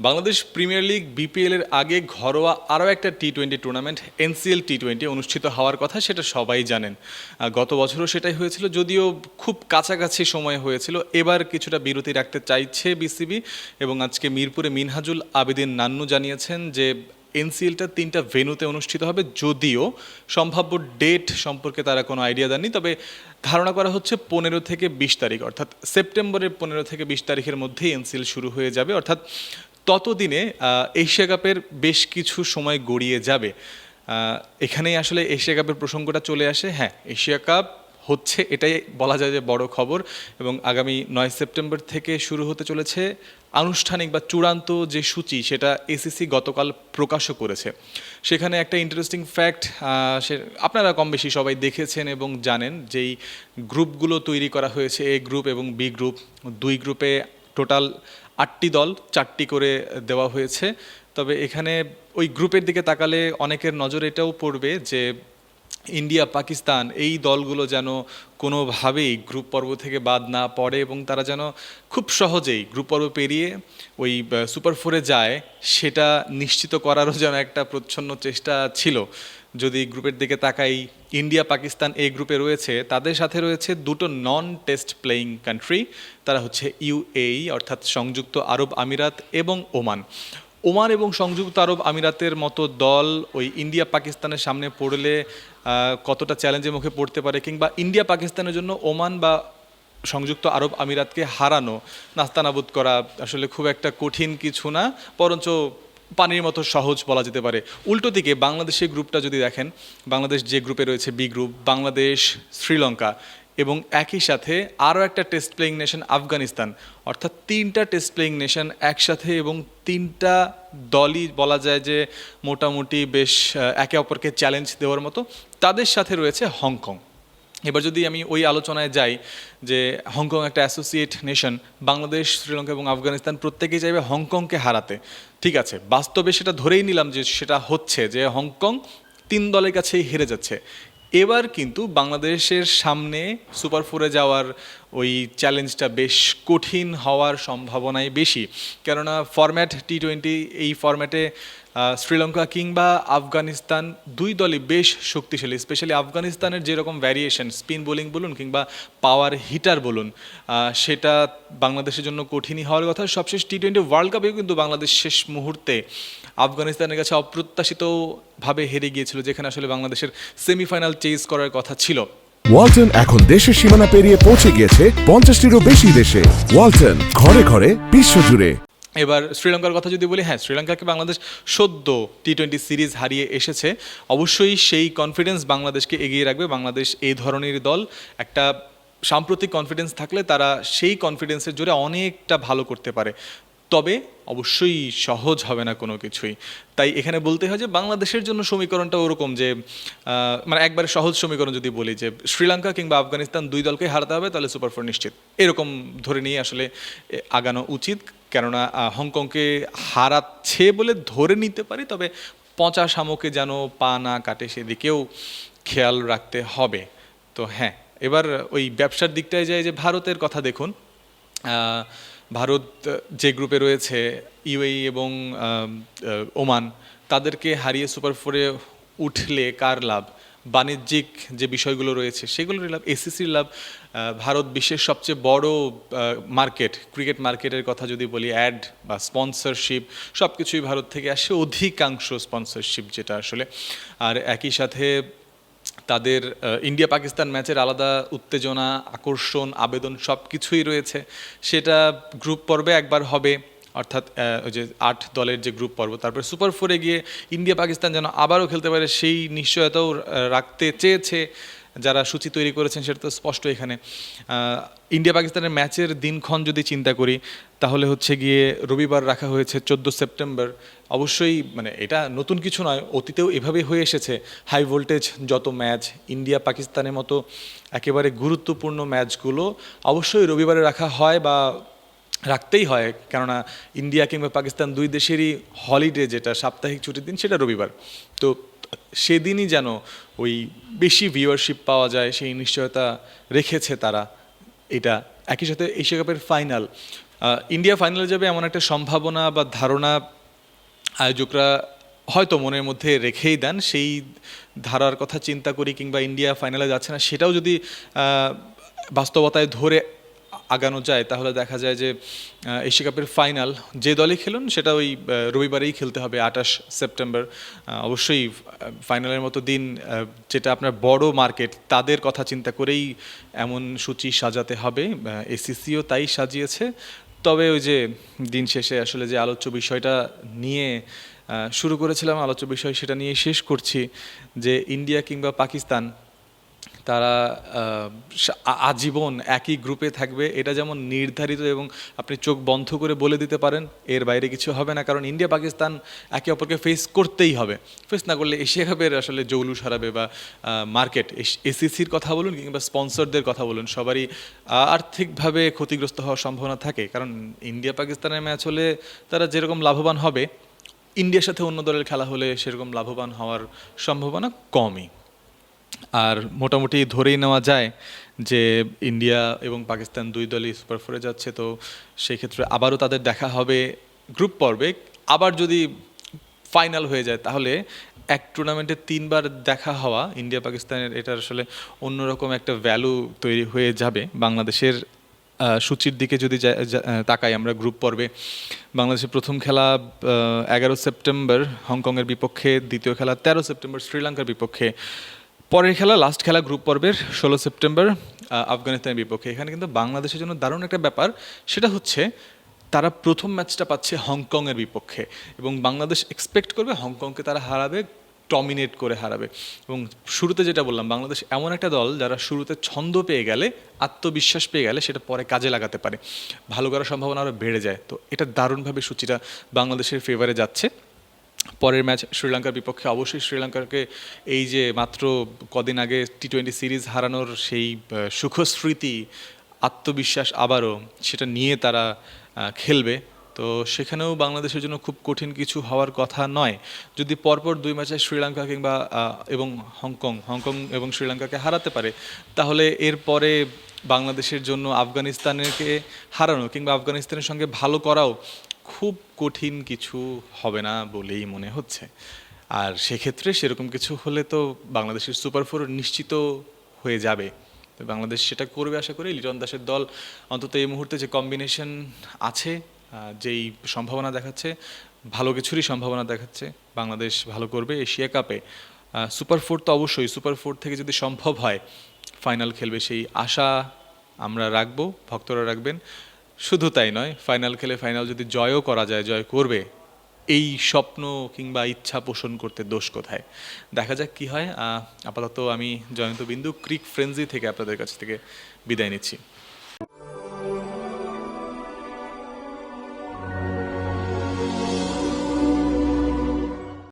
Bangladesh premier league BPL এর আগে ঘরোয়া আরও একটা T twenty tournament NCL T twenty অনুষ্ঠিত হওয়ার কথা সেটা সবাই জানেন। গত বছরও সেটাই হয়েছিল, যদিও খুব কাছাকাছি সময় হয়েছিল। এবার কিছুটা বিরতি রাখতে চাইছে বিসিবি এবং আজকে মিরপুরে মিনহাজুল আবেদিন নান্নু জানিয়েছেন যে এনসিএলটা তিনটা ভেন্যুতে অনুষ্ঠিত হবে, যদিও সম্ভাব্য ডেট সম্পর্কে তারা কোনো আইডিয়া দেননি। তবে ধারণা করা হচ্ছে পনেরো থেকে বিশ তারিখ, অর্থাৎ সেপ্টেম্বরের পনেরো থেকে বিশ তারিখের মধ্যেই এনসিএল শুরু হয়ে যাবে। অর্থাৎ ততদিনে এশিয়া কাপের বেশ কিছু সময় গড়িয়ে যাবে। এখানেই আসলে এশিয়া কাপের প্রসঙ্গটা চলে আসে। হ্যাঁ এশিয়া কাপ হচ্ছে, এটাই বলা যায় যে বড় খবর এবং আগামী নয় সেপ্টেম্বর থেকে শুরু হতে চলেছে আনুষ্ঠানিক বা চূড়ান্ত যে সূচি, সেটা এসিসি গতকাল প্রকাশও করেছে। সেখানে একটা ইন্টারেস্টিং ফ্যাক্ট সে আপনারা কম বেশি সবাই দেখেছেন এবং জানেন যেই গ্রুপগুলো তৈরি করা হয়েছে, এ গ্রুপ এবং বি গ্রুপ, দুই গ্রুপে টোটাল আটটি দল, চারটি করে দেওয়া হয়েছে। তবে এখানে ওই গ্রুপের দিকে তাকালে অনেকের নজর এটাও পড়বে যে ইন্ডিয়া, পাকিস্তান এই দলগুলো যেন কোনোভাবেই গ্রুপ পর্ব থেকে বাদ না পড়ে এবং তারা যেন খুব সহজেই গ্রুপ পর্ব পেরিয়ে ওই সুপার ফোরে যায়, সেটা নিশ্চিত করারও যেন একটা প্রচ্ছন্ন চেষ্টা ছিল। যদি গ্রুপের দিকে তাকাই, ইন্ডিয়া, পাকিস্তান এই গ্রুপে রয়েছে, তাদের সাথে রয়েছে দুটো নন টেস্ট প্লেয়িং কান্ট্রি তারা হচ্ছে ইউএই অর্থাৎ সংযুক্ত আরব আমিরাত এবং ওমান। ওমান এবং সংযুক্ত আরব আমিরাতের মতো দল ওই ইন্ডিয়া পাকিস্তানের সামনে পড়লে কতটা চ্যালেঞ্জের মুখে পড়তে পারে কিংবা ইন্ডিয়া পাকিস্তানের জন্য ওমান বা সংযুক্ত আরব আমিরাতকে হারানো নাস্তানাবুদ করা আসলে খুব একটা কঠিন কিছু না, বরঞ্চ পানির মতো সহজ বলা যেতে পারে। উল্টো দিকে বাংলাদেশের গ্রুপটা যদি দেখেন, বাংলাদেশ যে গ্রুপে রয়েছে বি গ্রুপ বাংলাদেশ, শ্রীলঙ্কা এবং একই সাথে আরও একটা টেস্ট প্লেয়িং নেশন আফগানিস্তান। অর্থাৎ তিনটা টেস্ট প্লেয়িং নেশন একসাথে এবং তিনটা দলই বলা যায় যে মোটামুটি বেশ একে অপরকে চ্যালেঞ্জ দেওয়ার মতো। তাদের সাথে রয়েছে হংকং। এবার যদি আমি ওই আলোচনায় যাই যে হংকং একটা অ্যাসোসিয়েট নেশন বাংলাদেশ, শ্রীলঙ্কা এবং আফগানিস্তান প্রত্যেকেই চাইবে হংকংকে হারাতে। ঠিক আছে, বাস্তবে সেটা ধরেই নিলাম যে সেটা হচ্ছে যে হংকং তিন দলের কাছেই হেরে যাচ্ছে। এবার কিন্তু বাংলাদেশের সামনে সুপার ফোরে যাওয়ার ওই চ্যালেঞ্জটা বেশ কঠিন হওয়ার সম্ভাবনাই বেশি। কেননা ফরম্যাট টি টোয়েন্টি এই ফরম্যাটে শ্রীলঙ্কা কিংবা আফগানিস্তান দুই দলই বেশ শক্তিশালী স্পেশালি আফগানিস্তানের যেরকম ভ্যারিয়েশন স্পিন বোলিং বলুন কিংবা পাওয়ার হিটার বলুন সেটা বাংলাদেশের জন্য কঠিনই হওয়ার কথা। সবশেষ টি টোয়েন্টি ওয়ার্ল্ড কাপেও কিন্তু বাংলাদেশ শেষ মুহূর্তে আফগানিস্তানের কাছে অপ্রত্যাশিতভাবে হেরে গিয়েছিল, যেখানে আসলে বাংলাদেশের সেমিফাইনাল চেজ করার কথা ছিল। ওয়ালটন এখন দেশের সীমানা পেরিয়ে পৌঁছে গিয়েছে পঞ্চাশটিরও বেশি দেশে। ওয়ালটন ঘরে ঘরে বিশ্বজুড়ে। এবার শ্রীলঙ্কার কথা যদি বলি হ্যাঁ শ্রীলঙ্কাকে বাংলাদেশ সদ্য টি টোয়েন্টি সিরিজ হারিয়ে এসেছে। অবশ্যই সেই কনফিডেন্স বাংলাদেশকে এগিয়ে রাখবে। বাংলাদেশ এই ধরনের দল, একটা সাম্প্রতিক কনফিডেন্স থাকলে তারা সেই কনফিডেন্সের জোরে অনেকটা ভালো করতে পারে। তবে অবশ্যই সহজ হবে না কোনো কিছুই। তাই এখানে বলতে হয় যে, বাংলাদেশের জন্য সমীকরণটা ওরকম যে মানে একবারে সহজ সমীকরণ যদি বলি যে, শ্রীলঙ্কা কিংবা আফগানিস্তান দুই দলকে হারাতে হবে, তাহলে সুপার ফোর নিশ্চিত। এরকম ধরে নিয়ে আসলে আগানো উচিত। কেননা হংকংকে হারাচ্ছে বলে ধরে নিতে পারি, তবে পচা শামুকে যেন পা না কাটে সেদিকেও খেয়াল রাখতে হবে। তো হ্যাঁ এবার ওই ব্যবসার দিকটায় যায় যে ভারতের কথা দেখুন ভারত যে গ্রুপে রয়েছে, ইউএই এবং ওমান, তাদেরকে হারিয়ে সুপার ফোরে উঠলে কার লাভ? বাণিজ্যিক যে বিষয়গুলো রয়েছে, সেগুলোর লাভ এসিসির লাভ ভারত বিশ্বের সবচেয়ে বড় মার্কেট ক্রিকেট মার্কেটের কথা যদি বলি অ্যাড বা স্পন্সরশিপ সব কিছুই ভারত থেকে আসে অধিকাংশ স্পন্সরশিপ যেটা আসলে। আর একই সাথে তাদের ইন্ডিয়া পাকিস্তান ম্যাচের আলাদা উত্তেজনা, আকর্ষণ, আবেদন সব কিছুই রয়েছে। সেটা গ্রুপ পর্বে একবার হবে। অর্থাৎ ওই যে আট দলের যে গ্রুপ পর্ব, তারপরে সুপার ফোরে গিয়ে ইন্ডিয়া পাকিস্তান যেন আবারও খেলতে পারে, সেই নিশ্চয়তাও রাখতে চেয়েছে যারা সূচি তৈরি করেছেন, সেটা তো স্পষ্ট এখানে। ইন্ডিয়া পাকিস্তানের ম্যাচের দিনক্ষণ যদি চিন্তা করি, তাহলে হচ্ছে গিয়ে রবিবার রাখা হয়েছে চোদ্দ সেপ্টেম্বর। অবশ্যই মানে এটা নতুন কিছু নয়, অতীতেও এভাবেই হয়ে এসেছে। হাই ভোল্টেজ যত ম্যাচ ইন্ডিয়া পাকিস্তানের মতো একেবারে গুরুত্বপূর্ণ ম্যাচগুলো অবশ্যই রবিবারে রাখা হয় বা রাখতেই হয়। কেননা ইন্ডিয়া কিংবা পাকিস্তান দুই দেশেরই হলিডে যেটা, সাপ্তাহিক ছুটির দিন, সেটা রবিবার। তো সেদিনই যেন ওই বেশি ভিউয়ারশিপ পাওয়া যায়, সেই নিশ্চয়তা রেখেছে তারা। এটা একই সাথে এশিয়া কাপের ফাইনাল ইন্ডিয়া ফাইনালে যাবে এমন একটা সম্ভাবনা বা ধারণা আয়োজকরা হয়তো মনের মধ্যে রেখেই দেন। সেই ধারার কথা চিন্তা করি কিংবা ইন্ডিয়া ফাইনালে যাচ্ছে না, সেটাও যদি বাস্তবতায় ধরে আগানো যায়, তাহলে দেখা যায় যে এশিয়া কাপের ফাইনাল যে দলই খেলুন, সেটা ওই রবিবারেই খেলতে হবে, আঠাশ সেপ্টেম্বর। অবশ্যই ফাইনালের মতো দিন যেটা আপনার বড় মার্কেট তাদের কথা চিন্তা করেই এমন সূচি সাজাতে হবে। এসিসিও তাই সাজিয়েছে। তবে ওই যে, দিন শেষে আসলে যে আলোচ্য বিষয়টা নিয়ে শুরু করেছিলাম, আলোচ্য বিষয় সেটা নিয়ে শেষ করছি, যে ইন্ডিয়া কিংবা পাকিস্তান তারা আজীবন একই গ্রুপে থাকবে। এটা যেমন নির্ধারিত এবং আপনি চোখ বন্ধ করে বলে দিতে পারেন, এর বাইরে কিছু হবে না। কারণ ইন্ডিয়া, পাকিস্তান একে অপরকে ফেস করতেই হবে। ফেস না করলে এশিয়া কাপের আসলে জৌলুস হারাবে বা মার্কেট এসিসির কথা বলুন কিংবা স্পন্সরদের কথা বলুন, সবারই আর্থিকভাবে ক্ষতিগ্রস্ত হওয়ার সম্ভাবনা থাকে। কারণ ইন্ডিয়া, পাকিস্তানের ম্যাচ হলে তারা যেরকম লাভবান হবে, ইন্ডিয়ার সাথে অন্য দলের খেলা হলে সেরকম লাভবান হওয়ার সম্ভাবনা কমই। আর মোটামুটি ধরেই নেওয়া যায় যে ইন্ডিয়া এবং পাকিস্তান দুই দলই সুপার ফোরে যাচ্ছে, তো সেই ক্ষেত্রে আবারও তাদের দেখা হবে গ্রুপ পর্বে। আবার যদি ফাইনাল হয়ে যায়, তাহলে এক টুর্নামেন্টে তিনবার দেখা হওয়া ইন্ডিয়া পাকিস্তানের এটা আসলে অন্যরকম একটা ভ্যালু তৈরি হয়ে যাবে। বাংলাদেশের সূচির দিকে যদি তাকাই আমরা গ্রুপ পর্বে। বাংলাদেশের প্রথম খেলা এগারো সেপ্টেম্বর, হংকংয়ের বিপক্ষে, দ্বিতীয় খেলা তেরো সেপ্টেম্বর, শ্রীলঙ্কার বিপক্ষে। পরের খেলা লাস্ট খেলা গ্রুপ পর্বের ষোলো সেপ্টেম্বর আফগানিস্তানের বিপক্ষে। এখানে কিন্তু বাংলাদেশের জন্য দারুণ একটা ব্যাপার, সেটা হচ্ছে তারা প্রথম ম্যাচটা পাচ্ছে হংকংয়ের বিপক্ষে এবং বাংলাদেশ এক্সপেক্ট করবে হংকংকে তারা হারাবে ডমিনেট করে হারাবে। এবং শুরুতে যেটা বললাম, বাংলাদেশ এমন একটা দল যারা শুরুতে ছন্দ পেয়ে গেলে, আত্মবিশ্বাস পেয়ে গেলে সেটা পরে কাজে লাগাতে পারে। ভালো করার সম্ভাবনা আরও বেড়ে যায়। তো এটা দারুণভাবে সূচিটা বাংলাদেশের ফেভারে যাচ্ছে। পরের ম্যাচ শ্রীলঙ্কার বিপক্ষে অবশ্যই শ্রীলঙ্কাকে এই যে মাত্র কদিন আগে টি টোয়েন্টি সিরিজ হারানোর সেই সুখস্মৃতি, আত্মবিশ্বাস আবারও সেটা নিয়ে তারা খেলবে। তো সেখানেও বাংলাদেশের জন্য খুব কঠিন কিছু হওয়ার কথা নয়। যদি পরপর দুই ম্যাচে শ্রীলঙ্কা কিংবা এবং হংকং হংকং এবং শ্রীলঙ্কাকে হারাতে পারে, তাহলে এরপরে বাংলাদেশের জন্য আফগানিস্তানকে হারানো কিংবা আফগানিস্তানের সঙ্গে ভালো করাও খুব কঠিন কিছু হবে না বলেই মনে হচ্ছে। আর সেক্ষেত্রে সেরকম কিছু হলে তো বাংলাদেশের সুপার ফোর নিশ্চিত হয়ে যাবে। তো বাংলাদেশ সেটা করবে আশা করি। লিটন দাসের দল অন্তত এই মুহূর্তে যে কম্বিনেশন আছে যেই সম্ভাবনা দেখাচ্ছে, ভালো কিছুরই সম্ভাবনা দেখাচ্ছে, বাংলাদেশ ভালো করবে এশিয়া কাপে। সুপার ফোর তো অবশ্যই, সুপার ফোর থেকে যদি সম্ভব হয় ফাইনাল খেলবে সেই আশা আমরা রাখব, ভক্তরা রাখবেন। শুধু তাই নয় ফাইনাল খেলে ফাইনাল যদি জয়ও করা যায়, জয় করবে, এই স্বপ্ন কিংবা ইচ্ছা পোষণ করতে দোষ কোথায়? দেখা যাক কি হয়। আপাতত আমি জয়ন্ত বিন্দু, ক্রিক ফ্রেন্সি থেকে আপনাদের কাছ থেকে বিদায় নিচ্ছি।